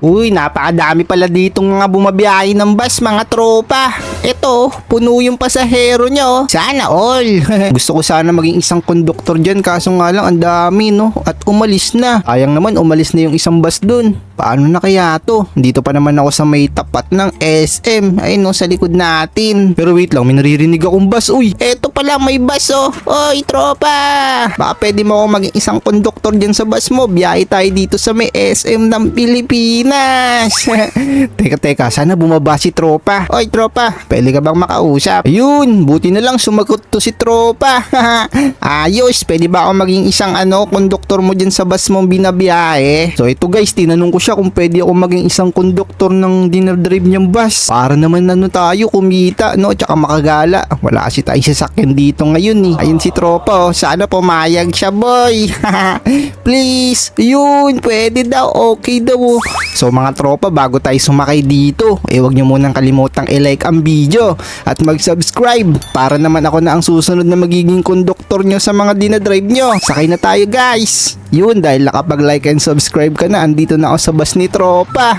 Uy, napakadami pala ditong mga bumabiyahe ng bus, mga tropa. Ito, puno yung pasahero niya, oh. Sana all. Gusto ko sana maging isang konduktor dyan, kaso nga lang ang dami, no? At umalis na. Ayang naman, umalis na yung isang bus dun. Paano na kaya to? Dito pa naman ako sa may tapat ng SM. Ayun, no, sa likod natin. Pero wait lang, may naririnig akong bus. Uy, eto pala, may bus, oh. Oy, tropa. Baka pwede mo ako maging isang konduktor dyan sa bus mo. Biyahe tayo dito sa may SM ng Pilipinas. teka, teka, sana bumaba si tropa. Oy, tropa, pwede ka bang makausap? Ayun, buti na lang sumagot to si tropa. Ayos, pwede ba ako maging isang ano, konduktor mo dyan sa bus mong binabiyahe? So ito guys, tinanong ko siya kung pwede ako maging isang konduktor ng dinner-drive niyang bus. Para naman ano tayo, kumita, no? Tsaka makagala. Wala kasi tayo sasakyan dito ngayon eh. Ayun si tropa, oh. Sana pumayag siya, boy. Please, yun, pwede daw, okay daw. oh. So mga tropa, bago tayo sumakay dito, eh wag niyo munang kalimutang i-like ang video at mag-subscribe para naman ako na ang susunod na magiging konduktor nyo sa mga dinadrive nyo. Sakay na tayo guys! Yun, dahil nakapag-like and subscribe ka na, andito na ako sa bus ni tropa.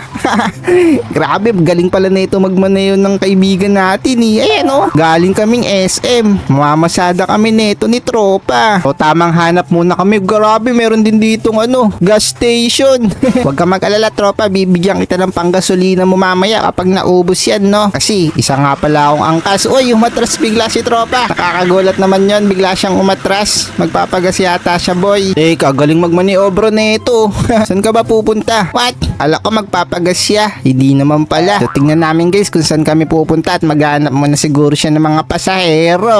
Grabe, galing pala na ito magmaneho ng kaibigan natin eh. Ayan oh, galing kaming SM. Mamamasada kami nito ni tropa. So tamang hanap muna kami. Grabe, meron din ditong ano, gas station. Huwag ka mag-alala tropa, bibigyan kita ng panggasolina mo mamaya kapag naubos yan, no? Kasi isa nga pala akong angkas. Uy, umatras bigla si tropa. Nakakagulat naman yon bigla siyang umatras. Magpapagas yata siya, boy. Teka, galing magmaniobro nito. saan ka ba pupunta? What? Ala ko magpapagas siya. Hindi naman pala. So, tingnan namin guys kung saan kami pupunta at maghanap muna siguro siya ng mga pasahero.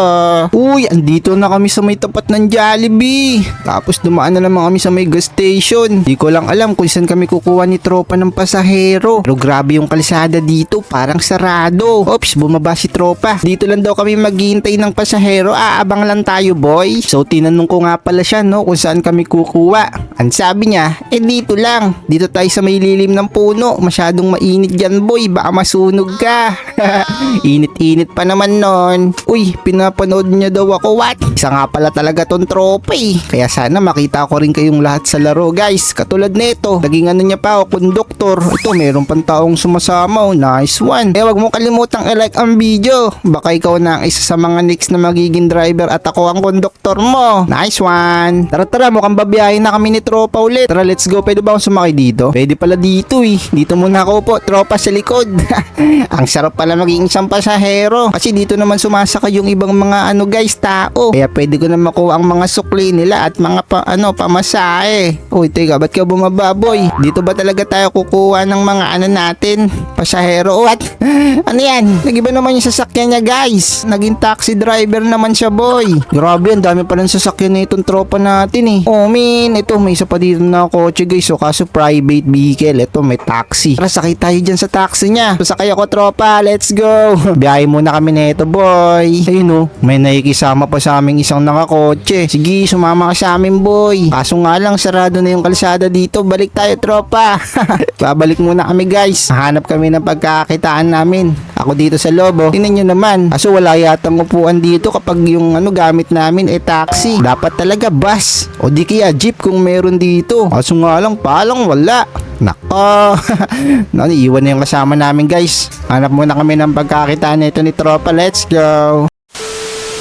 Uy, andito na kami sa may tapat ng Jollibee. Tapos dumaan na naman kami sa may gas station. Di ko lang alam kung saan kami kukuha ni tropa ng pasahero. Pero grabe yung kalsada dito, parang sarado. Oops, bumaba si tropa. Dito lang daw kami maghihintay ng pasahero. Aabang lang tayo, boy. So tinanong ko nga pala siya, no, kung saan kami kukuha. Ang sabi niya, eh dito lang. Dito tayo sa may lilim ng puno. Masyadong mainit dyan, boy. Baka masunog ka. Init-init pa naman nun. Uy, pinapanood niya daw ako. What? Isa nga pala talaga tong tropa eh. Kaya sana makita ko rin kayong lahat sa laro, guys. Katulad nito. Naging ano niya pa ako, konduktor. Ito, meron pang taong sumasama. Oh, nice one. Eh, wag mo kalimutang i-like ang video. Baka ikaw na ang isa sa mga next na magiging driver at ako ang konduktor mo. Nice one. Tara, tara. Mukhang babiyahin na kami ni tropa ulit. Tara, let's go. Pwede ba akong sumakay dito? Pwede pala dito eh. Dito muna ako po. Tropa sa likod. ang sarap pala maging isang pasahero. Kasi dito naman sumasakay yung ibang mga ano guys, tao. Kaya pwede ko na makuha ang mga sukli nila at mga pa, ano, pamasahe. Uy, teka, ba't ka bumaba, boy? Dito ba talaga tayo kukuha ng mga ano natin? Pasahero? What? ano yan? Nagiba naman yung sasakyan niya, guys. Naging taxi driver naman siya, boy. Grabe, ang dami palang sasakyan na itong tropa natin eh. Oh, min, ito, may isa pa dito na kotse, guys. So, kaso private vehicle. Ito, may taxi. Tara, sakay tayo dyan sa taxi niya. So, sakay ako, tropa. Let's go. Biyahe muna kami nito, boy. Ayun oh, may nakikisama pa sa aming isang nakakotse. Sige, sumama ka sa amin, boy. Kaso nga lang, sarado na yung kalsada dito. Balik tayo, tropa. Babalik muna kami, guys. Hanap kami ng pagkakakitaan namin. Ako dito sa lobo. Tingnan nyo naman. Kaso wala yatang upuan dito kapag yung ano gamit namin ay taxi. Dapat talaga bus. O di kaya jeep kung meron dito. Kaso nga lang, palang wala. Nako. no, iwan na yung kasama namin guys. Hanap muna kami ng pagkakitaan nito ni Tropa. Let's go.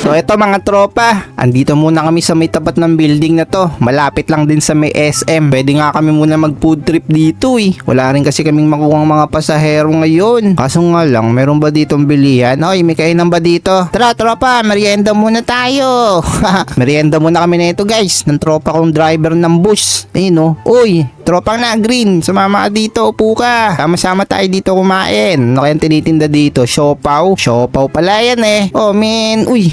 So eto mga tropa, andito muna kami sa may tapat ng building na to. Malapit lang din sa may SM. Pwede nga kami muna mag food trip dito eh. Wala rin kasi kaming makuha mga pasahero ngayon. Kaso nga lang, meron ba ditong bilihan? Oy, may kainan ba dito? Tara tropa, merienda muna tayo. merienda muna kami na ito guys. Ng tropa kong driver ng bus. Ayun oh. Uy, tropang na green. Sumama ka dito, upo ka. Sama-sama tayo dito kumain. Ano kayang tinitinda dito? Siopaw? Siopaw pala yan eh. Oh man, uy.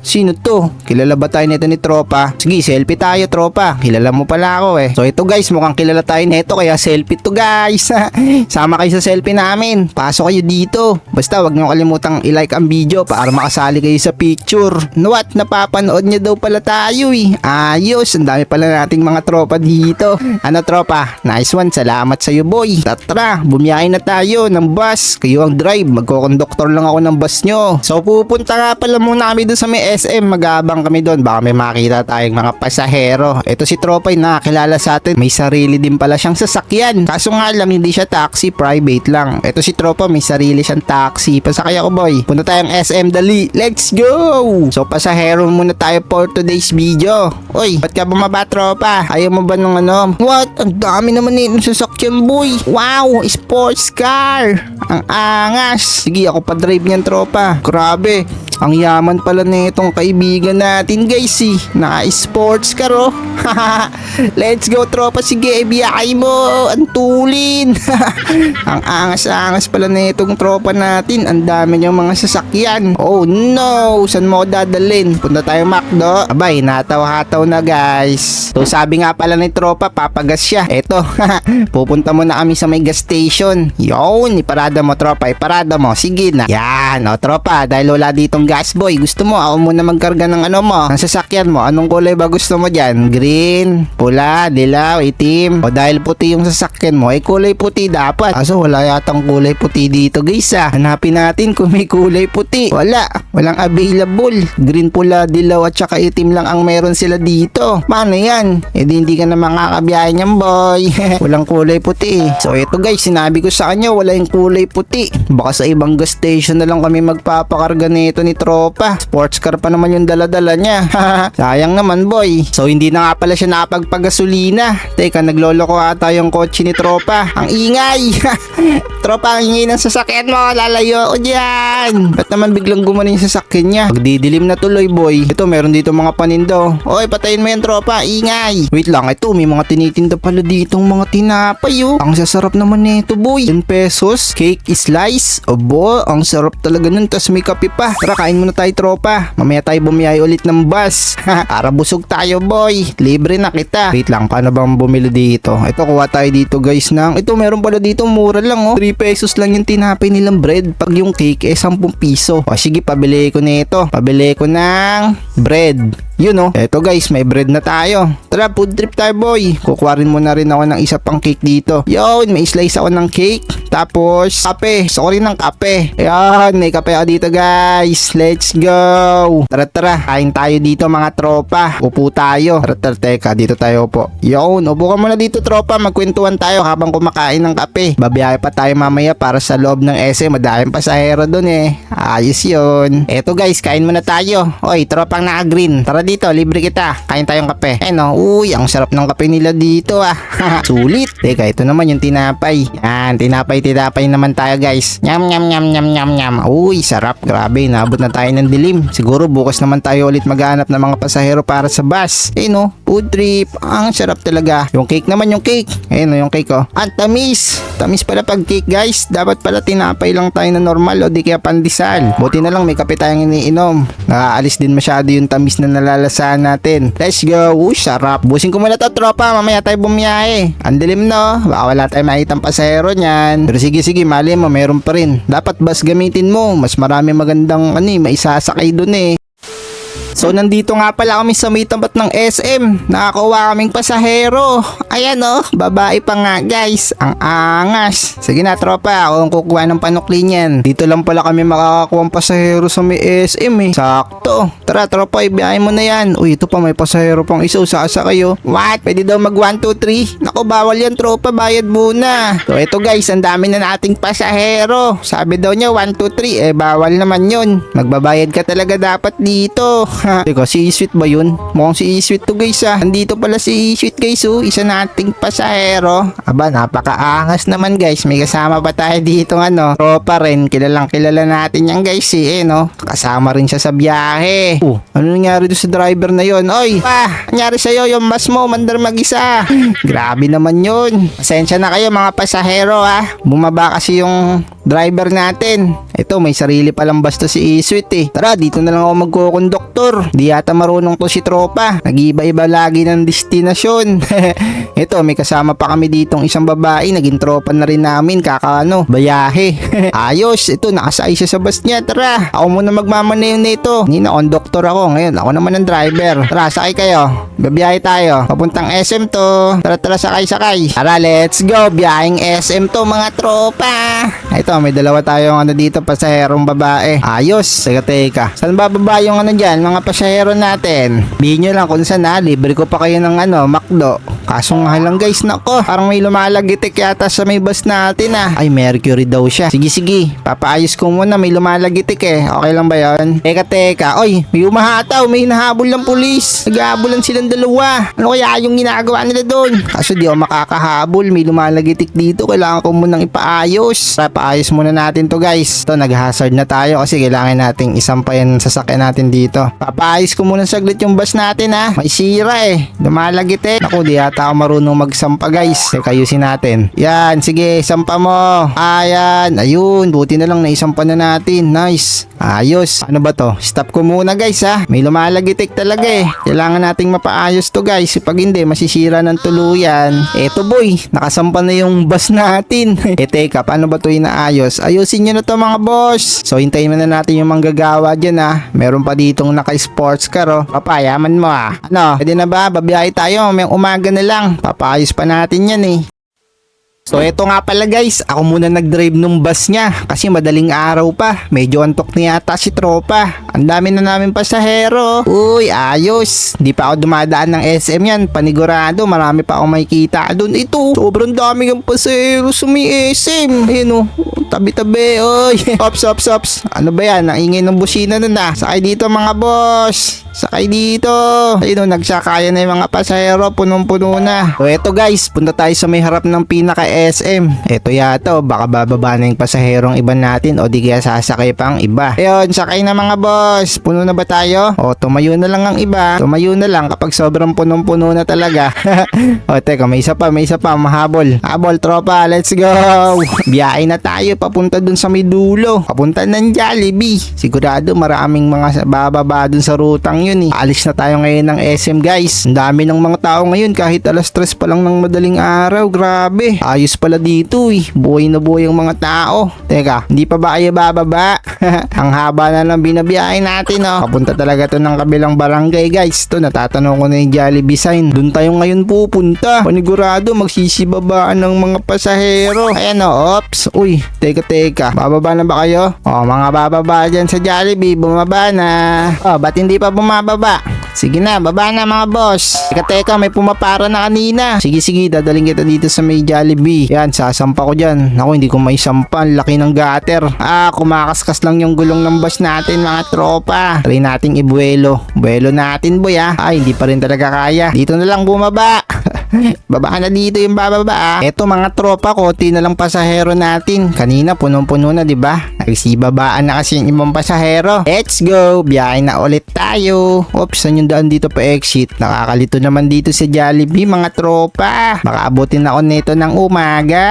Sino to? Kilala ba tayo nito ni tropa? Sige, selfie tayo tropa. Kilala mo pala ako eh. So ito guys, mukhang kilala tayo nito kaya selfie to guys. Sama kayo sa selfie namin. Pasok kayo dito. Basta wag niyo kalimutang i-like ang video para makasali kayo sa picture. No what? Napapanood niya daw pala tayo eh. Ayos, ang dami pala nating mga tropa dito. Ano tropa? tropa. Nice one. Salamat sa'yo boy. Tatra, bumiyahin na tayo ng bus. Kayo ang drive. Magkokonduktor lang ako ng bus nyo. So pupunta nga pala muna kami doon sa may SM. Magabang kami doon. Baka may makita tayong mga pasahero. Ito si tropa yung nakakilala sa atin. May sarili din pala siyang sasakyan. Kaso nga lang hindi siya taxi. Private lang. Ito si tropa may sarili siyang taxi. Pasakay ako boy. Punta tayong SM dali. Let's go! So pasahero muna tayo for today's video. Uy, ba't ka bumaba tropa? Ayaw mo ba nung ano? What? Ang dami naman nitong sasakyan boy. Wow, sports car. Ang angas. Sige, ako pa drive niyan tropa. Grabe. Ang yaman pala na itong kaibigan natin guys eh. Naka-sports car oh. Let's go tropa. Sige, ibiyakay mo. Ang tulin. Ang angas-angas pala na itong tropa natin. Ang dami niyang mga sasakyan. Oh no. Saan mo ako dadalhin? Punta tayo Macdo. Abay, nataw-hataw na guys. So sabi nga pala ni tropa, papagas siya. Eto, pupunta muna kami sa may gas station. Yun, iparada mo tropa, iparada mo. Sige na. Yan, o tropa, dahil wala ditong gas boy, gusto mo ako muna magkarga ng ano mo, ng sasakyan mo. Anong kulay ba gusto mo dyan? Green, pula, dilaw, itim. O dahil puti yung sasakyan mo, ay kulay puti dapat. Kaso wala yatang kulay puti dito guys ah. Hanapin natin kung may kulay puti. Wala, walang available. Green, pula, dilaw at saka itim lang ang meron sila dito. Paano yan? Eh di hindi ka na makakabiyahe niyan boy. walang kulay puti. So ito guys, sinabi ko sa kanya wala yung kulay puti. Baka sa ibang gas station na lang kami magpapakarga nito ni tropa. Sports car pa naman yung daladala niya. Sayang naman boy. So hindi na nga pala siya nakapagpagasolina. Teka, nagloloko ata yung kotse ni tropa. Ang ingay! tropa, ang ingay ng sasakyan mo. Lalayo ako dyan. Ba't naman biglang gumana yung sasakyan niya? Magdidilim na tuloy boy. Ito, meron dito mga panindo. Oy, patayin mo yan tropa. Ingay! Wait lang, ito, may mga tinitinda pala ditong mga tinapay oh. Ang sasarap naman nito boy. 10 pesos, cake slice. Obo, ang sarap talaga nun. Tapos may kape pa. Tara, kain muna tayo tropa. Mamaya tayo bumiyay ulit ng bus. Para busog tayo boy. Libre na kita. Wait lang, paano bang bumili dito? Ito, kuha tayo dito guys ng... Ito, meron pala dito mura lang oh. 3 pesos lang yung tinapay nilang bread. Pag yung cake eh 10 piso. O sige, pabili ko nito. Pabili ko ng bread. Yun oh. Eto guys, may bread na tayo. Tara, food trip tayo boy. Kukuha mo na rin ako ng isa pang cake dito. Yun, may slice ako ng cake. Tapos, kape. Gusto ko rin ng kape. Ayan, may kape ako dito guys. Let's go. Tara, tara. Kain tayo dito mga tropa. Upo tayo. Tara, tara, teka. Dito tayo po. Yun, upo ka muna dito tropa. Magkwentuhan tayo habang kumakain ng kape. Babiyahe pa tayo mamaya para sa loob ng SM. Madaming pasahero dun eh. Ayos yun. Eto guys, kain muna tayo. Oy, tropang naka-green. Tara dito, libre kita. Kain tayong kape. Eh no, uy, ang sarap ng kape nila dito ah. Sulit. Teka, ito naman yung tinapay. Yan, tinapay, tinapay naman tayo guys. Nyam, nyam, nyam, nyam, nyam, nyam. Uy, sarap. Grabe, nabot na tayo ng dilim. Siguro bukas naman tayo ulit maghanap ng mga pasahero para sa bus. Eh no, food trip. Ang sarap talaga. Yung cake naman yung cake. Eh no, yung cake oh. Ang tamis. Tamis pala pag cake guys. Dapat pala tinapay lang tayo na normal o di kaya pandesal. Buti na lang may kape tayong iniinom. Nakaalis din masyado yung tamis na nalalasahan natin. Let's go. Uy, sarap. Busin ko muna to tropa. Mamaya tayo bumiyahe. Ang dilim no. Baka wala tayong makitang pasahero niyan. Pero sige sige, mali mo, meron pa rin. Dapat bus gamitin mo. Mas marami magandang ano eh, maisasakay dun eh. So nandito nga pala kami sa may tapat ng SM. Nakakuha kaming pasahero. Ayan oh, babae pa nga guys. Ang angas. Sige na tropa, ako ang kukuha ng panukli niyan. Dito lang pala kami makakakuha ng pasahero sa may SM eh. Sakto. Tara tropa, ibiyahin mo na yan. Uy, ito pa may pasahero pang isa. Usasa kayo. What? Pwede daw mag 1, 2, 3. Naku, bawal yan tropa. Bayad muna. So ito guys, ang dami na nating pasahero. Sabi daw niya 1, 2, 3. Eh, bawal naman yun. Magbabayad ka talaga dapat dito. Teka, si Sweet ba yun? Mukhang si Sweet to guys ah. Andito pala si Sweet guys oh. Isa nating pasahero. Aba, napakaangas naman guys. May kasama pa tayo dito ano. Tropa rin. Kilalang kilala natin yan guys eh, eh no. Kasama rin siya sa biyahe. Oh, ano nangyari doon sa driver na yon? Oy, pa, nangyari sa'yo yung bus mo, mandar mag-isa. Grabe naman yun. Pasensya na kayo mga pasahero ah. Bumaba kasi yung driver natin. Ito, may sarili palang basta si Iswit eh. Tara, dito na lang ako magkukonduktor. Di yata marunong to si tropa. Nag-iba-iba lagi ng destinasyon. Ito, may kasama pa kami ditong isang babae. Naging tropa na rin namin. Kakano, bayahe. Ayos, ito, nakasay siya sa bus niya. Tara, ako muna magmamaneho nito. Hindi na konduktor ako. Ngayon, ako naman ang driver. Tara, sakay kayo. Babiyahe tayo. Papuntang SM to. Tara, tara, sakay, sakay. Tara, let's go. Biyaheng SM to, mga tropa. Ito, may dalawa tayong ano dito, pasaherong babae. Ayos. Teka, teka. Saan bababa yung ano dyan, mga pasahero natin? Bihin nyo lang kung saan ha. Libre ko pa kayo ng ano, makdo. Kaso nga lang guys, nako. Parang may lumalagitik yata sa may bus natin ah. Ay, Mercury daw siya. Sige, sige. Papaayos ko muna. May lumalagitik eh. Okay lang ba yon? Teka, teka. Oy, may umahataw. May hinahabol ng pulis. Naghahabolan silang dalawa. Ano kaya yung ginagawa nila doon? Kaso di ako makakahabol. May lumalagitik dito. Kailangan ko munang ipaayos. Tara, paayos muna natin to guys. To, nag-hazard na tayo kasi kailangan nating isampayan sa sasakyan natin dito. Papaayos ko muna saglit yung bus natin ha. May sira eh. Lumalagit eh. Ako, di yata ako marunong magsampa guys. Teka, ayusin natin. Yan, sige, sampa mo. Ayan, ayun. Buti na lang naisampa na natin. Nice. Ayos. Ano ba to? Stop ko muna guys ha. May lumalagitik talaga eh. Kailangan nating mapaayos to guys. Pag hindi, masisira ng tuluyan. Eto boy, nakasampa na yung bus natin. eh teka, paano ba to inaayos? Ayusin nyo na to mga boss. So hintayin na natin yung manggagawa dyan ha. Meron pa ditong naka-sports car oh. Papayaman mo ah. Ano, pwede na ba? Babiyahe tayo. May umaga na lang. Papaayos pa natin yan eh. So eto nga pala guys, ako muna nag-drive nung bus niya kasi madaling araw pa. Medyo antok na yata si tropa. Ang dami na namin pasahero. Uy, ayos. Di pa ako dumadaan ng SM yan. Panigurado, marami pa ako makikita doon. Ito, sobrang dami ng pasahero sa may SM. Ayun oh, tabi-tabi. Uy, ops, ops, ops. Ano ba yan? Ang ingay ng busina na na. Sakay dito mga boss. Sakay dito. Ayun oh, nagsakaya na yung mga pasahero. Punong-puno na. So eto guys, punta tayo sa may harap ng pinaka SM. Ito yata, oh, baka bababa na yung pasaherong iba natin o di kaya sasakay pa ang iba. Ayun, sakay na mga boss. Puno na ba tayo? O, tumayo na lang ang iba. Tumayo na lang kapag sobrang punong-puno na talaga. o, teka, may isa pa, may isa pa, mahabol. Habol, tropa, let's go! Biyahe na tayo, papunta dun sa may. Papunta ng Jollibee. Sigurado maraming mga bababa dun sa rutang yun eh. Alis na tayo ngayon ng SM guys. Ang dami ng mga tao ngayon kahit alas stress pa lang ng madaling araw. Grabe. Ayos pala dito eh. Buhay na buhay ang mga tao. Teka, hindi pa ba kayo bababa? ang haba na ng binabiyahe natin oh. Papunta talaga to ng kabilang barangay guys. To natatanong ko na yung Jollibee sign. Doon tayo ngayon pupunta. Panigurado magsisibabaan ng mga pasahero. Ayan oh, ops. Uy, teka teka. Bababa na ba kayo? Oh, mga bababa dyan sa Jollibee. Bumaba na. Oh, ba't hindi pa bumababa? Sige na, baba na mga boss. Teka teka, may pumapara na kanina. Sige sige, dadaling kita dito sa may Jollibee. Yan, sasampa ko dyan. Ako, hindi ko may sampa. Ang Laki ng gutter. Ah, kumakaskas lang yung gulong ng bus natin mga tropa. Try nating ibuelo. Buelo natin boy ah. Ay, hindi pa rin talaga kaya. Dito na lang bumaba. Baba na dito yung bababa ah. Eto mga tropa, konti na lang pasahero natin. Kanina punong-puno na, 'di ba? Nagsibabaan na kasi yung ibang pasahero. Let's go. Biyahe na ulit tayo. Oops, saan yung daan dito pa exit? Nakakalito naman dito sa Jollibee mga tropa. Makaabutin ako nito ng umaga.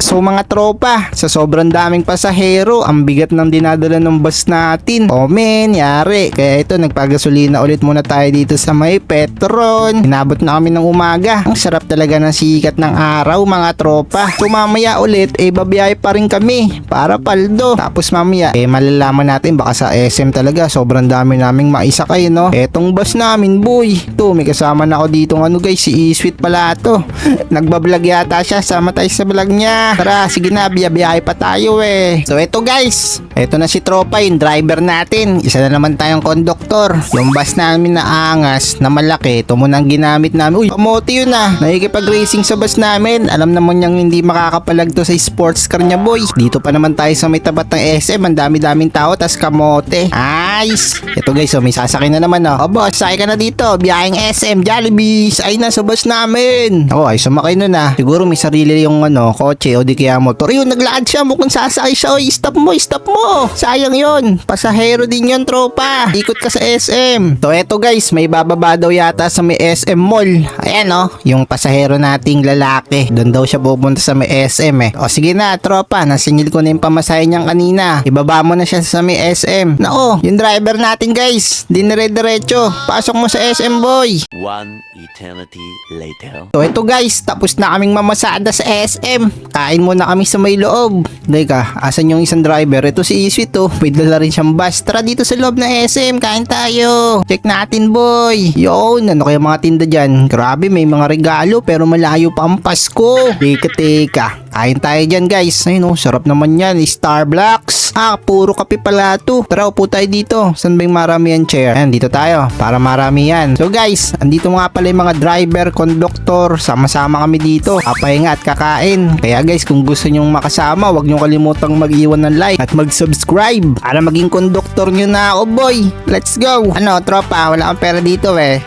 So mga tropa, sa sobrang daming pasahero, ang bigat ng dinadala ng bus natin. O men, yari. Kaya ito, nagpagasolina ulit muna tayo dito sa may Petron. Inabot na kami ng umaga. Ang sarap talaga ng sikat ng araw mga tropa. So mamaya ulit, eh babiyahe pa rin kami para paldo. Tapos mamaya, eh malalaman natin baka sa SM talaga sobrang dami naming maisakay no. Etong bus namin boy. To, may kasama na ako dito ano guys, si Isweet pala to. Nagbablog yata siya, sama tayo sa vlog niya. Tara, sige na, biyabiyahe pa tayo eh. So eto guys, eto na si Tropa, yung driver natin. Isa na naman tayong konduktor. Yung bus namin na angas, na malaki, ito muna ang ginamit namin. Uy, pamote yun ah. Nakikipag-racing sa bus namin. Alam naman niyang hindi makakapalag to sa sports car niya boy. Dito pa naman tayo sa may tapat ng SM. Ang dami-daming tao, tas kamote. Nice! Ito guys, oh, may sasakay na naman oh. Oh boss, sakay ka na dito. Biyaheng SM, Jollibee. Ay na sa bus namin. Oh, ay sumakay nun ah. Siguro may sarili yung ano, kotse o di kaya motor. Yun, naglaan siya. Mukhang sasakay siya. Oy, stop mo, stop mo. Sayang yon. Pasahero din yon tropa. Ikot ka sa SM. So, eto guys, may bababa daw yata sa may SM Mall. Ayan oh, yung pasahero nating lalaki. Doon daw siya pupunta sa may SM eh. O sige na, tropa. Nasingil ko na yung pamasahe niyang kanina. Ibaba mo na siya sa may SM. Nako, yung driver natin guys. Dinire-diretso. Pasok mo sa SM boy. One eternity later. So ito guys, tapos na kaming mamasada sa SM. Kain muna kami sa may loob. Teka, asan yung isang driver? Ito si Iswit oh. May dala rin siyang bus. Tara dito sa loob ng SM, kain tayo. Check natin boy. Yun, ano kaya mga tinda dyan? Grabe, may mga regalo pero malayo pa ang Pasko. Teka, teka. Kain tayo dyan guys. Ayun oh, sarap naman yan. Starbucks. Ah, puro kape pala to. Tara, upo tayo dito. Saan ba yung marami yan chair? Ayan, dito tayo. Para marami yan. So guys, andito nga pala yung mga driver, conductor. Sama-sama kami dito. Kapahinga at kakain. Kaya guys, kung gusto nyong makasama, huwag nyo kalimutang mag-iwan ng like at mag-subscribe para maging conductor nyo na ako boy. Let's go. Ano, tropa, wala kang pera dito eh.